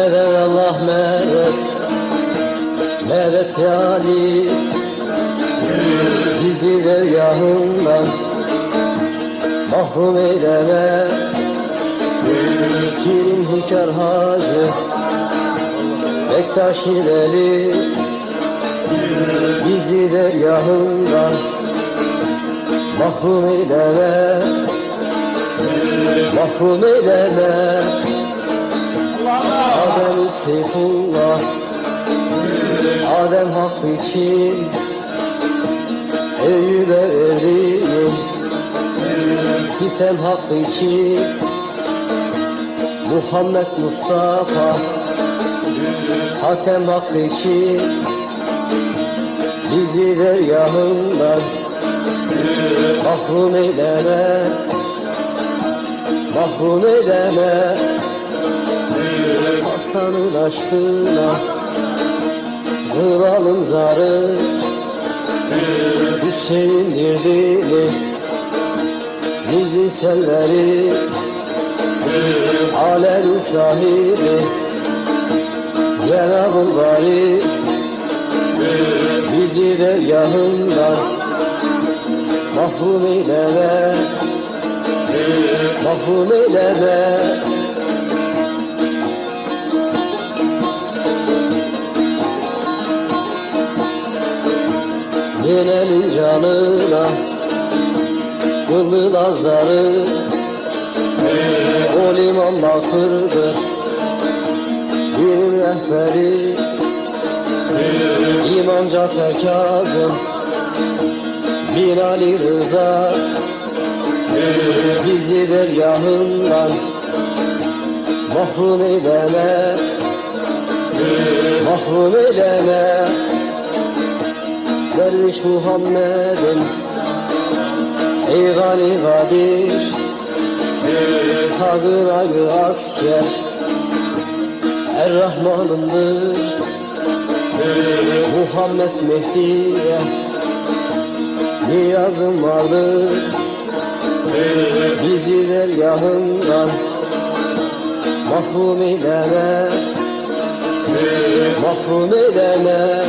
Medet Allah medet Medet ya Ali Bizi dergahından Mahrum eyleme. Kirin hükar hacı Bektaş ileri Bizi dergahından Mahrum eyleme. Mahrum eyleme Adem Seyfullah Adem hak için Eyyübe verdiğim Sitem hak için Muhammed Mustafa Hatem hak için Bizi dergahından Mahrum eyleme Mahrum eyleme Hasan'ın aşkına Kıralım zarı. Hüseyin'dir dili Bizi selleri Alemin sahibi Cenab-ı Bari. Bizi dergahından Mahrum eyleme Mahrum eyleme Yenenin canına Kıldılar zarı. O liman bakırdır Din rehberi. İmam Cafer Kazım Bin Ali Rıza. Bizi dergahından Mahrum eyleme Mahrum eyleme Derviş Muhammed'in Ey gani kadir. Tagır agı asker. Er-Rahman'ındır Muhammed Mehdi'ye Niyazım vardır. Bizi dergahından Mahrum eyleme Mahrum eyleme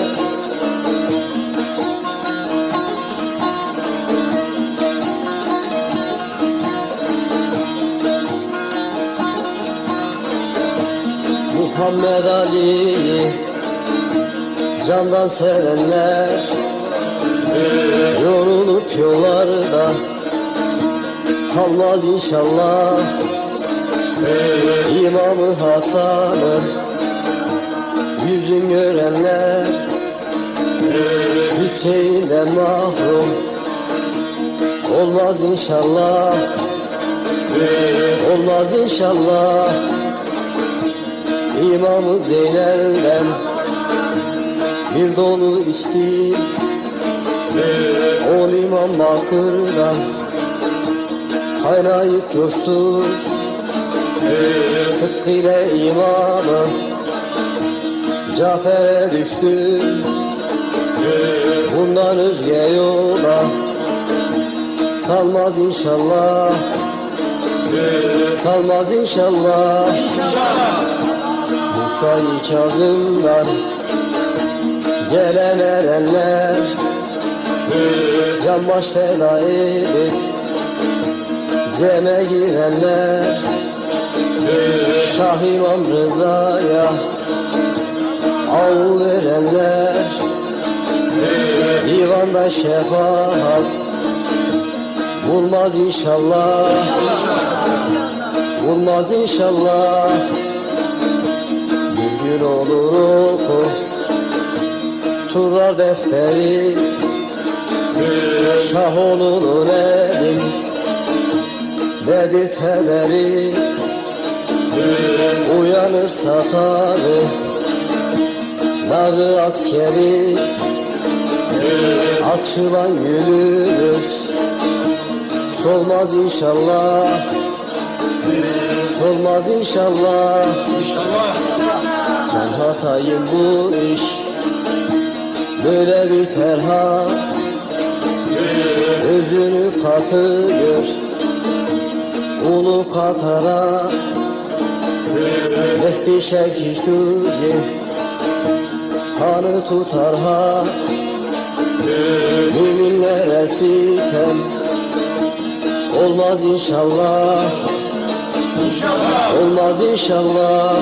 Muhammed Ali. Candan sevenler Yorulup yollarda Kalmaz inşallah. İmamı Hasan'ı Yüzün görenler Hüseyin'den mahrum Olmaz inşallah. Olmaz inşallah İmamı Zeynel'den bir dolu içti. O imam bakırdan kaynayıp coştu. Sıtkı ile imamı Cafer'e düştü. Bundan özge yola Salmaz inşallah. Salmaz inşallah Musa-i Kazım'dan Gelen erenler. Can baş feda edip Ceme girenler. Şah İmam Rıza'ya Av verenler. Divanda şefaat Bulmaz inşallah. Bulmaz inşallah Gün olur oku Turar defteri. Şah onun elim. Nedir teberi? Uyanırsa tabi Dağı askeri. Açılan gülürüz Solmaz inşallah. Solmaz inşallah. Sen hatayım bu iş. Böyle bir terha. Özünü katı gör Ulu katara. Mehdi Şevki Şuci Kanı tutar ha. Müminlere sitem Olmaz inşallah. Olmaz inşallah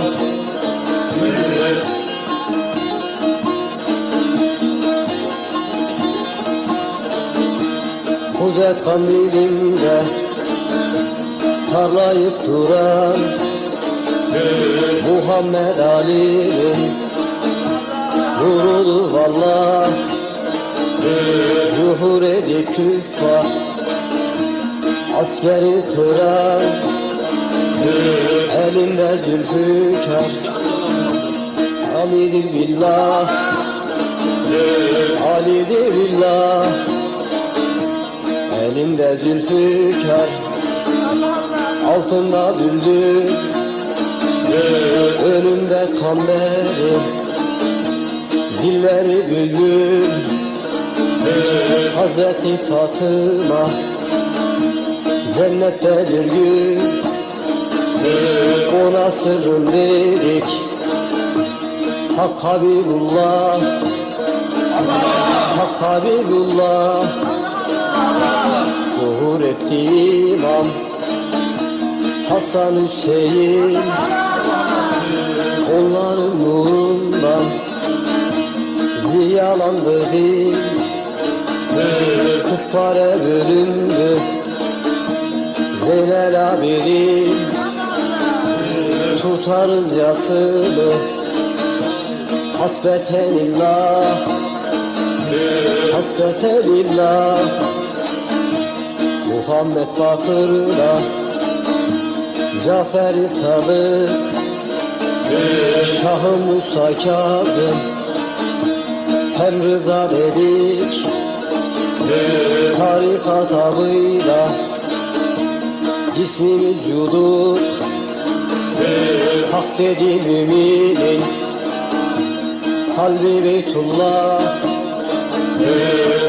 Kudret kandilinde Tarlayıp duran Muhammed Ali'nin Nurulu valla Zuhur edip küffar Askeri kıran Elinde zülfikar Ali'dir billah. Ali'dir billah. Elinde zülfikar Altında düldül Önümde kamberi Dilleri bülbül. Hazreti Fatıma Cennette bir gün. Ona sırrım dedik Hak Habibullah Hak Habibullah Zuhur etti Hasan Hüseyin. Onların nurundan Ziyalandı dil Kırk pare bölündü. Zeynel abidin. Tutarız yasını Hasbeten illah Hasbeten illah Muhammed Bakır'la Cafer-i Sadık Şah-ı Musa Kazım. Hem rıza dedik Tarikat abıyla Cismimiz yuduk Hak dedi müminin Kalbi Beytullah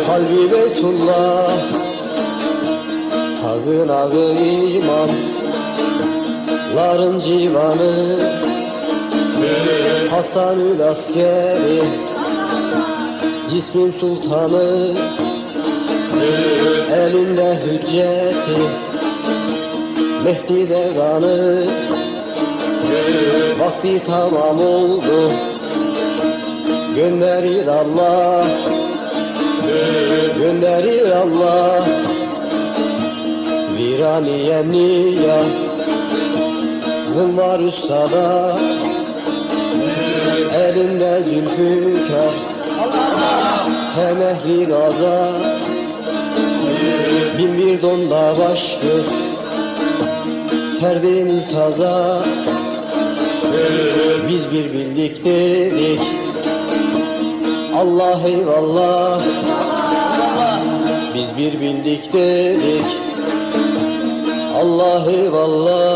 Kalbi Beytullah Tağın ağı imam Ların civanı Hasanül askeri. Cismin sultanı Elinde hücceti. Mehdi devranı Vakti tamam oldu Gönderir Allah. Gönderir Allah. Viraniye niye Zımvar ustada. Elinde zülfikar. Hem ehli gaza Bin bir donda baş göz. Ferdi mültaza Biz bir bildik dedik Allah eyvallah. Biz bir bildik dedik. Allah eyvallah